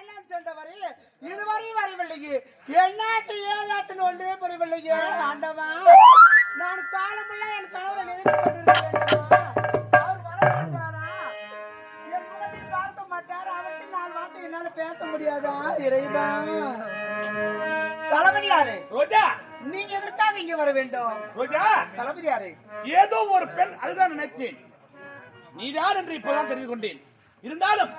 அயலாந்து சென்றவர் இதுவரை வரவில்லையே. என்னாச்சு? ஏதாச்சுன்னு ஒன்றே புரியவில்லையே. ஆண்டவா நான் காலமுள்ள என் கணவரை நினைத்து கொண்டிருக்கிறேன் அவர் வரமாட்டாரா? என் முகத்தை பார்க்க மாட்டார்? அவருக்கு நான் வார்த்தை என்னால பேச முடியாதா இறைவா? தளபதியாரே ரோஜா! நீங்க எதற்காக இங்க வர வேண்டும்? ரோஜா! தளபதியாரே. ஏதோ ஒரு பெண் அதுதான் நினைத்தேன். நீதான் என்று இப்பதான் தெரிந்து கொண்டேன். இருந்தாலும்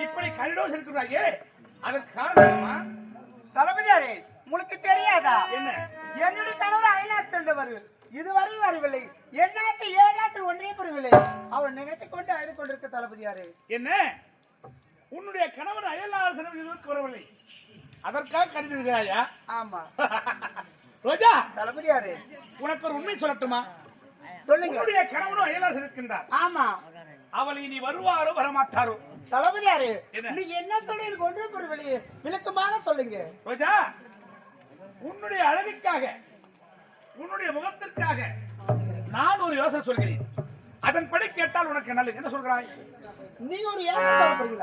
இப்படி கரிடோஸ் இருக்கிறாயே? அதற்கு காரணம்? தளபதியாரே உங்களுக்கு தெரியாதா? என்ன? என்னுடைய கணவர் அயலாத் சென்றவர். இதுவரை வரவில்லை. என்னாச்சு? ஏதாச்சும் ஒன்றே புரியவில்லை. அவர் நினைத்துக் கொண்டு அழுது கொண்டிருக்க தளபதியாரே. என்ன? உன்னுடைய கணவன் அயலாளர் இதற்கு வரவில்லை. அதற்காக கருதுகிறாயா? ஆமா. ரோஜா! தளபதியாரே. உனக்கு ஒரு உண்மை சொல்லட்டுமா? சொல்லுங்க. உன்னுடைய கணவனும் அயலாளர் இருக்கின்றார் ஆமா. அவள் இனி வருவாரோ வரமாட்டாரோ? தளபதியாரே? நீங்க என்ன சொல்லி எனக்கு ஒன்றே புரியவில்லை விளக்கமாக சொல்லுங்க. ரோஜா உன்னுடைய அழகுக்காக உன்னுடைய முகத்திற்காக நான் ஒரு யோசனை சொல்கிறேன். அதன்படி கேட்டால் உனக்கு நல்லது. என்ன சொல்கிறாய்? நீங்க ஒரு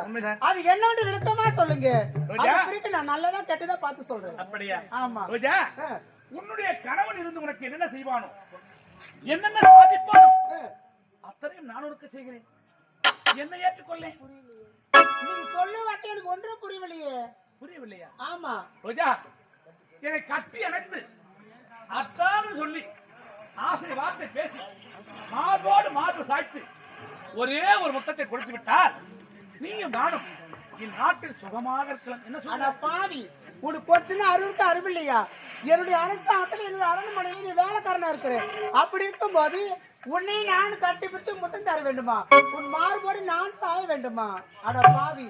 உண்மைதான். அது என்னோட விளக்கமா சொல்லுங்க. பிறகு நான் நல்லதா கெட்டதா பார்த்து சொல்றேன். அப்படியா? ஆமா. ரோஜா உன்னுடைய கணவன் இருந்து உனக்கு என்னென்ன செய்வானோ என்னென்ன சாதிப்பானோ. அத்தனையும் நான் உனக்கு செய்கிறேன். என்னை ஏற்றுக்கொள்ளேன் நீங்க சொல்ல வார்த்தை எனக்கு ஒன்றும் புரியவில்லையே. புரியவில்லையா? ஆமா. ரோஜா என்னை கட்டி அணைத்து அத்தான்னு சொல்லி ஆசை வார்த்தை பேசி மார்போடு மார்பு சாய்த்து ஒரே ஒரு முத்தத்தை கொடுத்து விட்டால் நீயும் நானும் இந்நாட்டில் சுகமாக இருக்கலாம். என்ன சொல்ற? பாவி உனக்கு கொச்சுன்னு அறிவுக்கு அறிவில்லையா என்னுடைய அரசாங்கத்துல என்னுடைய அரண்மனையில் நீ வேலைக்காரனா இருக்கிற? அப்படி இருக்கும்போது உன்னை நான் கட்டிப்பிச்சு முத்தம் தர வேண்டுமா? உன் மாறுபாடு நான் சாய வேண்டுமா? அட பாவி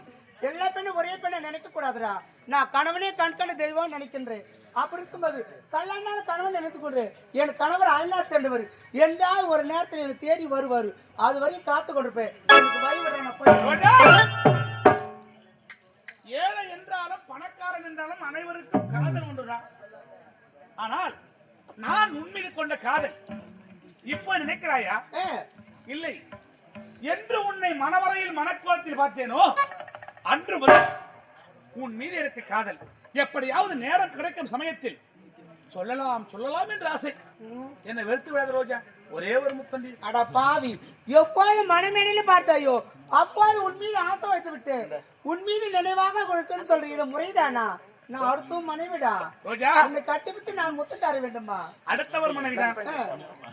எல்லா பெண்ணும் ஒரே பெண்ணை நினைக்க கூடாதுடா. நான் கணவனே கண்கண்ட தெய்வம் நினைக்கின்றேன். அப்படி இருக்கும்போது கல்யாண கணவன் நினைத்துக் கொண்டு என் கணவர் அல்லா சென்றவர். எந்தாவது ஒரு நேரத்தில் என்னை தேடி வருவார். அது வரையும் காத்து கொண்டிருப்பேன். எனக்கு வழிவிடுறேன் ஏழை என்றாலும் பணக்காரன் என்றாலும் அனைவருக்கும் காதல் ஒன்றுதான் ஆனால் நான் உண்மையை கொண்ட காதல். இப்போ நினைக்கிறாயா? இல்லை. என்று உன்னை மணவரையில் மணக்கோலத்தில் பார்த்தேனோ? அன்று முதல் உன் மீது எனக்கு காதல். எப்படியாவது நேரம் கிடைக்கும் சமயத்தில். சொல்லலாம் சொல்லலாம் என்று ஆசை. என்னை வெறுத்து விடாத ரோஜா. ஒரே ஒரு முத்தண்டி. அட பாவி. எப்போது மனமேனில பார்த்தாயோ அப்போது உன் மீது ஆசை வைத்து விட்டு உன் மீது நினைவாக கொடுக்குன்னு சொல்றீங்க இது முறைதானா? நான் அடுத்தும் மனைவிடா. உன்னை கட்டிப்பிட்டு நான் முத்து தர வேண்டுமா அடுத்தவர் மனைவிதான்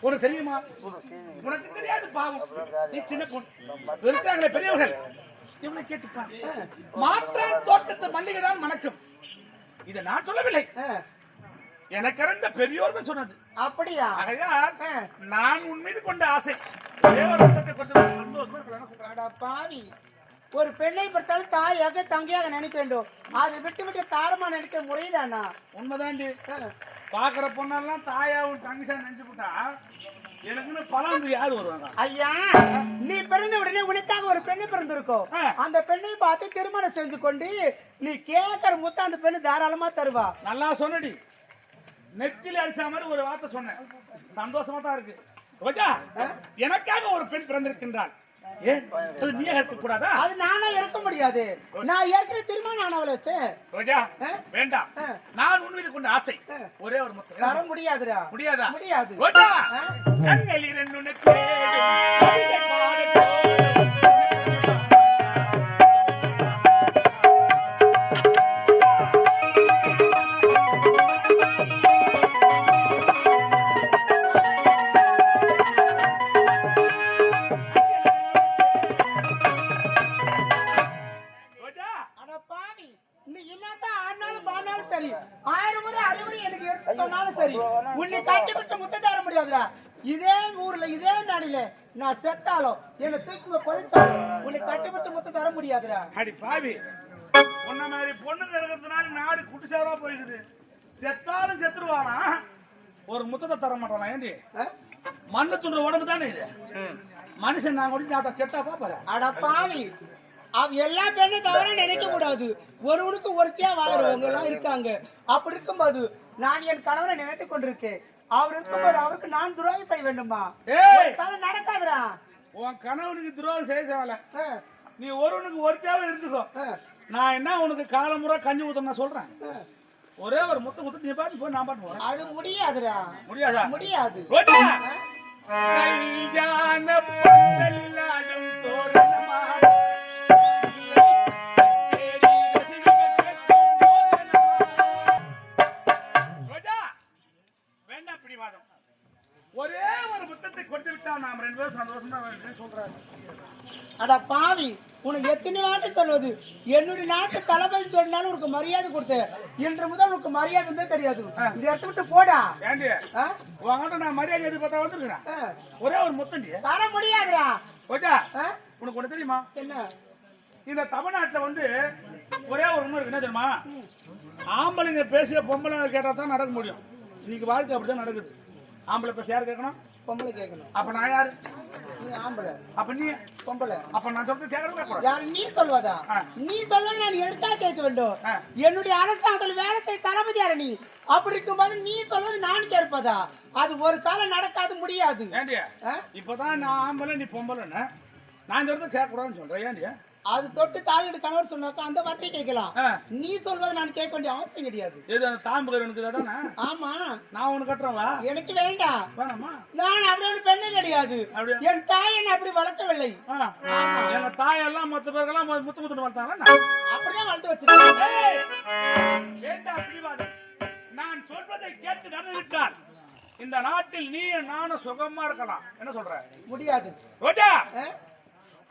உனக்கு தெரியுமா? உனக்கு தெரியாது பாவம். நீ சின்ன பொண்ணு. பெரியவர்கள். இவனை கேட்டுப்பா மாற்றான் தோட்டத்து மல்லிகை தான் மணக்கும். இதை நான் சொல்லவில்லை. எனக்கு அறிந்த பெரியோர்கள் சொன்னது. அப்படியா? நான் உன் மீது கொண்ட ஆசை. முத்தத்தை கொண்டு சந்தோஷமா பாவி ஒரு பெண்ணை பொறுத்தாலும் தாயாக தங்கையாக நினைக்க வேண்டும். அதை விட்டு விட்டு தாரமா நினைக்க முறைதானா உண்மைதாண்டி. பாக்குற பொண்ணெல்லாம் தாயாவும் தங்கசா நினைச்சு போட்டா எனக்குன்னு பலம் யாரு வருவாங்க? ஐயா நீ பிறந்த உடனே உனக்காக ஒரு பெண்ணு பிறந்திருக்கோம். அந்த பெண்ணை பார்த்து திருமணம் செஞ்சு கொண்டு நீ கேட்கற முத்த அந்த பெண்ணு தாராளமா தருவா. நல்லா சொன்னடி. நெத்தில அடிச்ச மாதிரி ஒரு வார்த்தை சொன்னேன். சந்தோஷமா தான் இருக்கு. ரோஜா எனக்காக ஒரு பெண் பிறந்திருக்கின்றாள். ஏன்? அது நீயே இருக்க கூடாதா அது நானா இருக்க முடியாது. நான் ஏற்கனவே திருமணம் ஆனவளை வச்சு. ரோஜா? வேண்டாம். நான் உன் மீது கொண்ட ஆசை. ஒரே ஒரு முத்தம். தர முடியாதுடா. முடியாதா? முடியாது. ரோஜா! ஆடினாலும் பாடினாலும் சரி. ஆயிரம் முறை அறிவுரை எனக்கு எடுத்து சொன்னாலும் சரி. உன்னை கட்டி வச்ச முத்த தர முடியாதுடா. இதே ஊர்ல இதே நாடில நான் செத்தாலும் என்னை தூக்கி புதைச்சாலும் உன்னை கட்டி வச்ச முத்த தர முடியாதுடா. அடி பாவி. உன்ன மாதிரி பொண்ணு இருக்கிறதுனால நாடு குட்டிசாரா போயிடுது. செத்தாலும் செத்துருவானா? ஒரு முத்தத்தை தர மாட்டானா ஏண்டி? மண்ணு துண்டுற உடம்பு தானே இது? மனுஷன் நான் கூட கெட்டா பாப்பாரு அட பாவி. அவ எல்லா பெண்ணும் தவிர நினைக்க கூடாது ஒருவனுக்கு ஒருத்தியா வாங்குறவங்க எல்லாம் இருக்காங்க. அப்படி இருக்கும்போது நான் என் கணவரை நினைத்துக் கொண்டிருக்கேன். அவர் இருக்கும்போது அவருக்கு நான் துரோகம் செய்ய வேண்டுமா? நடக்காதுடா. உன் கணவனுக்கு துரோகம் செய்ய தேவையில்ல. நீ ஒருவனுக்கு ஒருத்தியாவே இருந்துக்கோ. நான் என்ன உனக்கு காலமுறை கஞ்சி ஊத்த நான் சொல்றேன்? ஒரே ஒரு முத்த முத்து நீ பாட்டு போய் நான் பாட்டு அது முடியாதுடா. முடியாதா? முடியாது. உனக்கு மரியாதை கொடுத்தேன் இன்று முதல் உனக்கு மரியாதை கிடையாது. இதை எடுத்து விட்டு போடா. ஏண்டி? உங்ககிட்ட நான் மரியாதை எதிர்பார்த்தா வந்துருக்கிறேன். ஆ. ஒரே ஒரு முத்தண்டி. தர முடியாதுடா. ஆ? உனக்கு ஒண்ணு தெரியுமா? என்ன? இந்த தமிழ்நாட்டுல வந்து ஒரே ஒரு உண்மை இருக்கு என்ன தெரியுமா? ஆம்பளைங்க பேசிய பொம்பளை கேட்டா தான் நடக்க முடியும். இன்னைக்கு வாழ்க்கை அப்படிதான் நடக்குது. ஆம்பளை பேச யார் கேட்கணும்? பொம்பளை கேட்கணும். அப்ப நான் யாரு? அப்ப நீ பொம்பளை. அப்ப நான் சொல்றது கேட்கறதே யார் நீ சொல்வதா. நீ சொல்வது நான் எதுக்காக கேட்க வேண்டும். என்னுடைய அரசாங்கத்தில் வேலை செய்ய தளபதி யாரு நீ? அப்படி இருக்கும்போது நீ சொல்வது நான் கேட்பதா? அது ஒரு காலம் நடக்காது முடியாது? இப்பதான் நான் ஆம்பளை நீ பொம்பளைன்னு நான் சொல்றது கேட்க கூடாதுன்னு சொல்றேன். ஏண்டி அது தொட்டு தாலிட்டு கணவர் சொன்னாக்கா அந்த வார்த்தையை கேட்கலாம். நீ சொல்வதை நான் கேட்க வேண்டிய அவசியம் கிடையாது. எது அந்த தாம்பு எனக்கு தானே ஆமா. நான் ஒண்ணு கட்டுறவா எனக்கு வேண்டாம். வேணாமா? நான் அப்படி ஒரு பெண்ணு கிடையாது? என் தாய் என்னை அப்படி வளர்க்கவில்லை. எங்க தாயெல்லாம் மத்த பேருக்கெல்லாம் முத்து முத்து வளர்த்தாங்க அப்படிதான் வளர்த்து வச்சிருக்கேன். நான் சொல்வதை கேட்டு நடந்துவிட்டால் இந்த நாட்டில் நீ நானும் சுகமா இருக்கலாம். என்ன சொல்ற? முடியாது. ரோஜா! ஆ?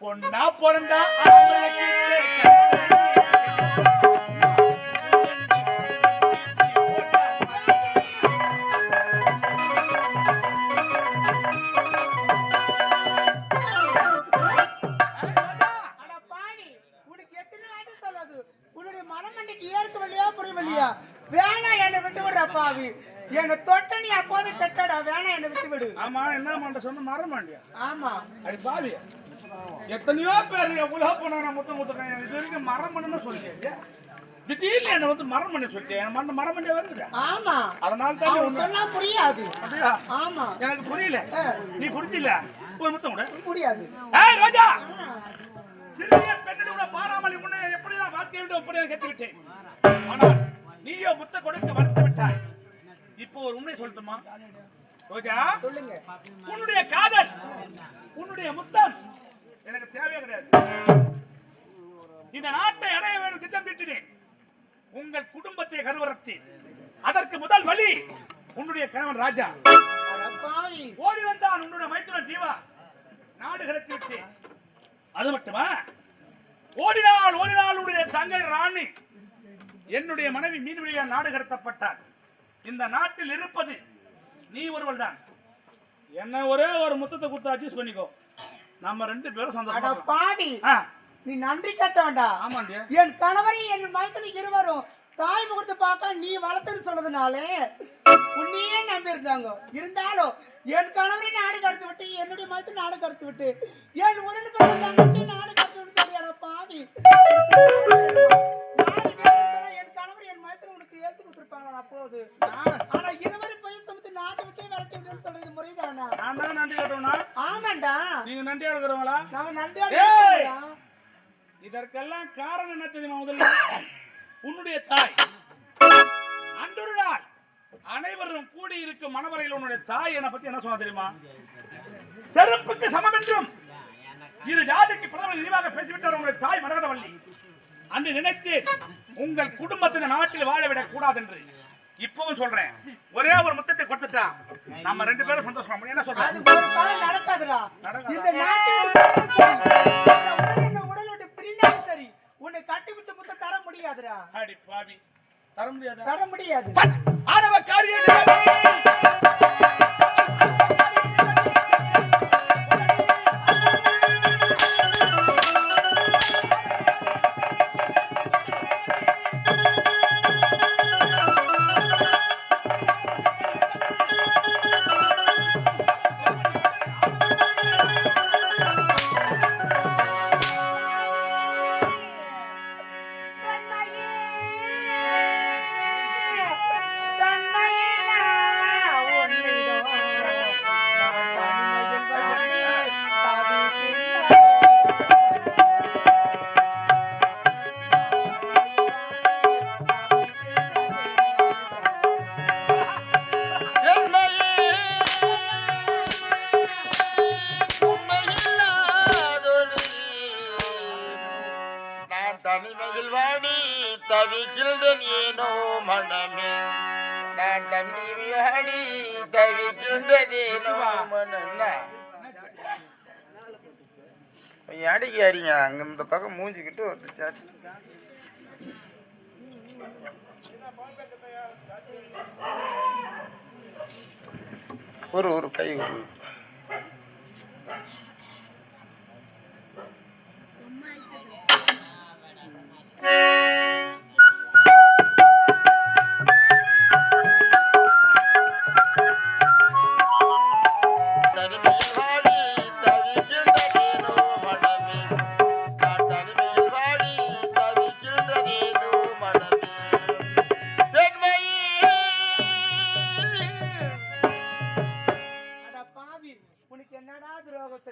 பொண்ணா பிறந்தா பாவி, என்னை தொட்ட நீ அப்போது கெட்டடா, வேணாம் என்னை விட்டு விடு. ஆமா என்ன பண்ண சொன்ன மாட்டியா ஆமா. அடி பாவி எத்தனையோ பேர் போனா நான் முத்தம் முத்துறேன் இது வரைக்கும் மரம் பண்ணு திடீர்னு என்ன வந்து மரம் பண்ண சொல்லிட்டேன். மண்ண மரம் பண்ணே வருது ஆமா. அதனால தான் சொன்னா புரியாது. அப்படியா? ஆமா. எனக்கு புரியல. நீ புரிஞ்சில்ல ஒரு முத்தம் கூட. முடியாது. ஏய் ரோஜா! சிறிய பெண்ணை கூட பாராமல் விட்டேன். ஆனால் நீயோ முத்த கொடுக்க மறுத்து விட்டாய். இப்போ ஒரு உண்மை சொல்லட்டுமா? ரோஜா சொல்லுங்க. உன்னுடைய காதல் உன்னுடைய முத்தம் எனக்கு தேவையே கிடையாது. இந்த நாட்டை அடைய வேண்டும் திட்டம் திட்டினேன். உங்கள் குடும்பத்தை கருவறத்தி அதற்கு முதல் வழி உன்னுடைய கணவன் ராஜா. ஓடி வந்தான் உன்னுடைய மைத்துனன் ஜீவா. நாடு கடத்தி விட்டு அது மட்டுமா? ஓடினால் ஓடினால் உடைய தங்கை ராணி. என்னுடைய மனைவி மீன்வழியா நாடு கடத்தப்பட்டார். இந்த நாட்டில் இருப்பது நீ ஒருவள் தான் என்ன ஒரே ஒரு முத்தத்தை கொடுத்து அட்ஜஸ்ட் பண்ணிக்கோ. நம்ம ரெண்டு பேரும் சந்தோஷம் பாவி. நீ நன்றி கட்ட வேண்டாம் ஆமாண்டியா என் கணவரை என் மைத்தனுக்கு இருவரும் தாய் முகத்தை பார்க்க நீ வளர்த்துன்னு சொன்னதுனாலே உன்னையே நம்பி இருந்தாங்க இருந்தாலும் என் கணவரை நாடு கடத்து விட்டு என்னுடைய மைத்து நாடு கடத்து விட்டு என் உடல் பிறந்த தங்கச்சி நாடு கடத்து விட்டு சொல்லியாடா பாவி. என் கணவர் என் மைத்தனை உனக்கு எழுத்து கொடுத்துருப்பாங்க. அப்போது ஆனா நன்றியா இருக்கிறவங்களா நாங்க. இதற்கெல்லாம் காரணம் என்ன தெரியுமா முதல்ல? உன்னுடைய தாய். அன்றொரு நாள் அனைவரும் கூடி இருக்கும் மணவரையில் உன்னுடைய தாய் என்னை பத்தி என்ன சொன்னா தெரியுமா? செருப்புக்கு சமம் என்றும் இரு ஜாதிக்கு பிரதமர் விரிவாக பேசிவிட்டார் உங்களுடைய தாய் மரகதவள்ளி அன்று நினைத்தேன் உங்கள் குடும்பத்தை இந்த நாட்டில் வாழ விடக் கூடாது என்று இப்பவும் சொல்றேன். ஒரே ஒரு முத்தத்தை கொடுத்துட்டா நம்ம ரெண்டு பேரும் சந்தோஷம்? என்ன சொல்றேன் இந்த நாட்டை விட்டு உடல் விட்டு பிரிந்தாலும் சரி உன்னை கட்டி பிடிச்ச முத்த தர முடியாதுடா. அடி பாவி. தர முடியாதா? தர முடியாது. ஆணவ காரியம் நான் அங்க இந்த பக்கம் மூஞ்சிக்கிட்டு வந்துச்சாச்சு ஒரு ஒரு கை ஒரு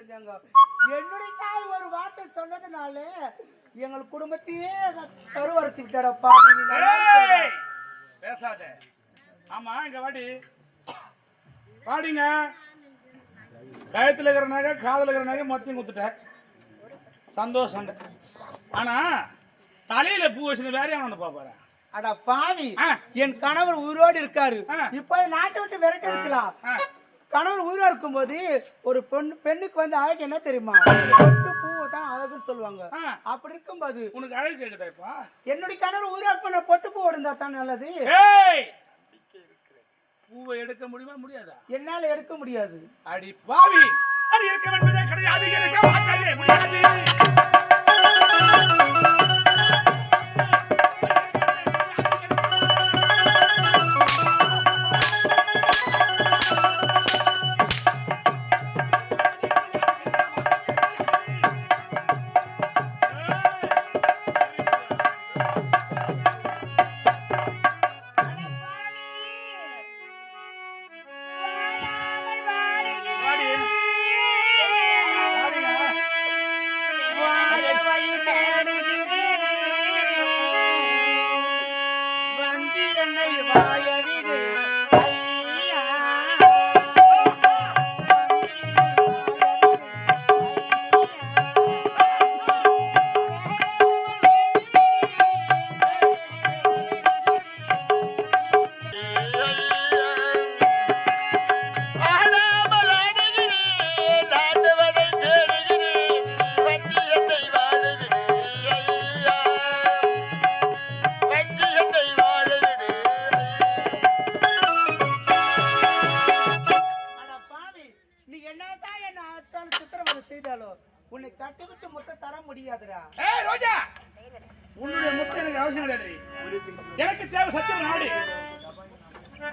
செஞ்சாங்க. என்னுடைய தாய் ஒரு வார்த்தை சொன்னதுனால எங்கள் குடும்பத்தையே கருவறுத்து விட்டாடா பாவி நீ நல்லா இருக்கியா? ஏய், பேசாத. ஆமா இங்க வாடி. வாடிங்க. கயத்துல இருக்கிற நகை காதுல இருக்கிற நகை மொத்தம் குத்துட்டேன் சந்தோஷம். ஆனா தலையில பூ வச்சு வேற வந்து பாப்பாரு அட பாவி. என் கணவர் உயிரோடு இருக்காரு. இப்போ நாட்டை விட்டு விரட்ட இருக்கலாம் கணவர் உயிரா இருக்கும்போது ஒரு பெண் பெண்ணுக்கு வந்து அழகு என்ன தெரியுமா? பொட்டு பூ தான் அழகுன்னு சொல்லுவாங்க. அப்படி இருக்கும்போது உனக்கு அழகு கேக்குதா இப்ப? என்னுடைய கணவர் உயிரா இருப்ப பொட்டு பூ இருந்தா தான் நல்லது. ஏய்! பூவை எடுக்க முடியுமா முடியாதா? என்னால எடுக்க முடியாது. அடி பாவி! அது இருக்க வேண்டியதே கிடையாது. வாடிங்க. வஞ்சி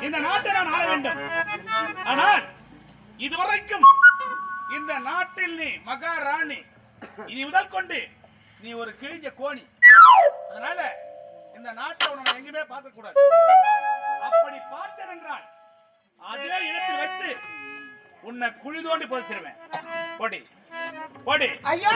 இந்த நாட்டை நான் ஆள வேண்டும். ஆனால் இதுவரைக்கும் இந்த நாட்டில் நீ மகாராணி இனி முதல் கொண்டு நீ ஒரு கிழிஞ்ச கோணி. அதனால இந்த நாட்டை உன்னை நான் எங்கேயுமே பார்க்க கூடாது அப்படி பார்த்தேன் என்றால் அதே இடத்தில் வைத்து உன்னை குழி தோண்டி புதைச்சிருவேன் போடி. போடி. ஐயோ!